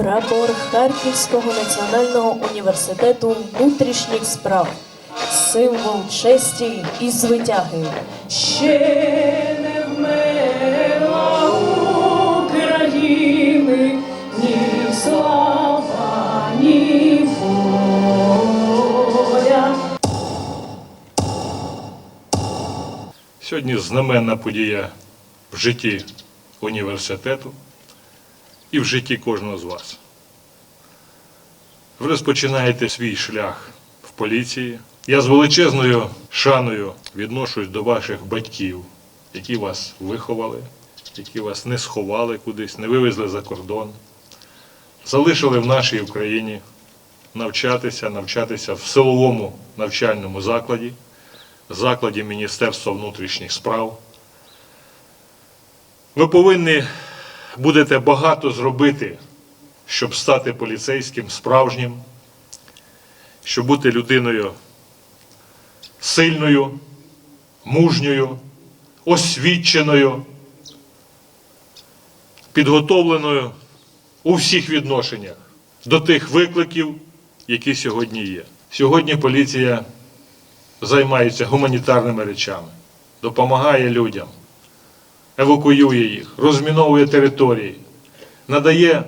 Прапор Харківського національного університету внутрішніх справ. Символ честі і звитяги. Ще не вмерла України ні слава, ні воля. Сьогодні знаменна подія в житті університету і в житті кожного з вас. Ви розпочинаєте свій шлях в поліції. Я з величезною шаною відношусь до ваших батьків, які вас виховали, які вас не сховали кудись, не вивезли за кордон, залишили в нашій Україні навчатися, навчатися в силовому навчальному закладі закладі Міністерства внутрішніх справ. Ви повинні будете багато зробити, щоб стати поліцейським справжнім, щоб бути людиною сильною, мужньою, освіченою, підготовленою у всіх відношеннях до тих викликів, які сьогодні є. Сьогодні поліція займається гуманітарними речами, допомагає людям, евакуює їх, розміновує території, надає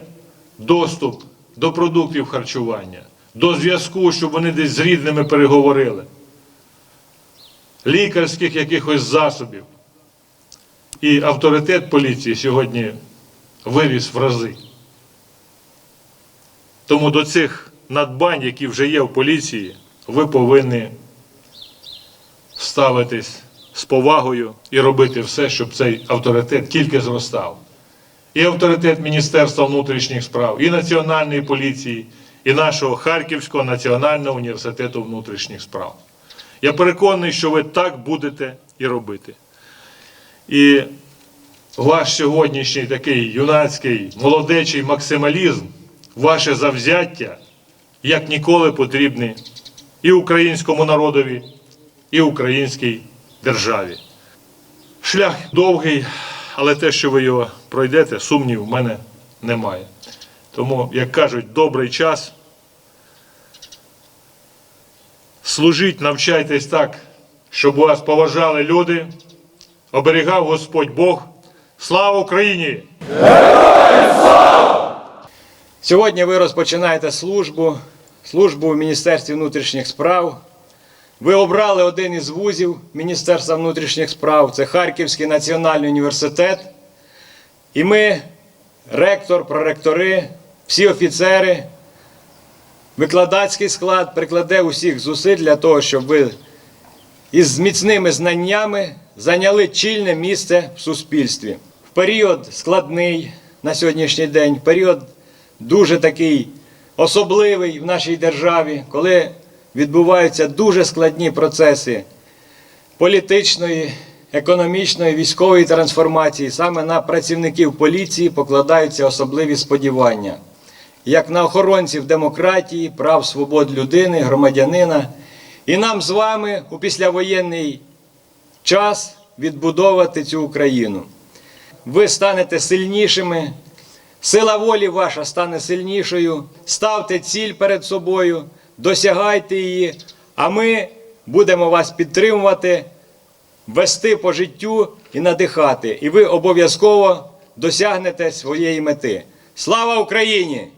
доступ до продуктів харчування, до зв'язку, щоб вони десь з рідними переговорили, лікарських якихось засобів. І авторитет поліції сьогодні виріс в рази. Тому до цих надбань, які вже є в поліції, ви повинні ставитись з повагою і робити все, щоб цей авторитет тільки зростав. І авторитет Міністерства внутрішніх справ, і Національної поліції, і нашого Харківського національного університету внутрішніх справ. Я переконаний, що ви так будете і робити. І ваш сьогоднішній такий юнацький, молодечий максималізм, ваше завзяття, як ніколи потрібні і українському народові, і українській державі. Шлях довгий, але те, що ви його пройдете, сумнів в мене немає. Тому, як кажуть, добрий час. Служіть, навчайтесь так, щоб вас поважали люди, оберігав Господь Бог. Слава Україні! Сьогодні ви розпочинаєте службу, службу в Міністерстві внутрішніх справ. Ви обрали один із вузів Міністерства внутрішніх справ, це Харківський національний університет. І ми, ректор, проректори, всі офіцери, викладацький склад прикладе усіх зусиль для того, щоб ви із міцними знаннями зайняли чільне місце в суспільстві. В період складний на сьогоднішній день, період дуже такий особливий в нашій державі, коли відбуваються дуже складні процеси політичної, економічної, військової трансформації. Саме на працівників поліції покладаються особливі сподівання, як на охоронців демократії, прав свобод людини, громадянина. І нам з вами у післявоєнний час відбудовувати цю Україну. Ви станете сильнішими, сила волі ваша стане сильнішою. Ставте ціль перед собою, досягайте її, а ми будемо вас підтримувати, вести по життю і надихати. І ви обов'язково досягнете своєї мети. Слава Україні!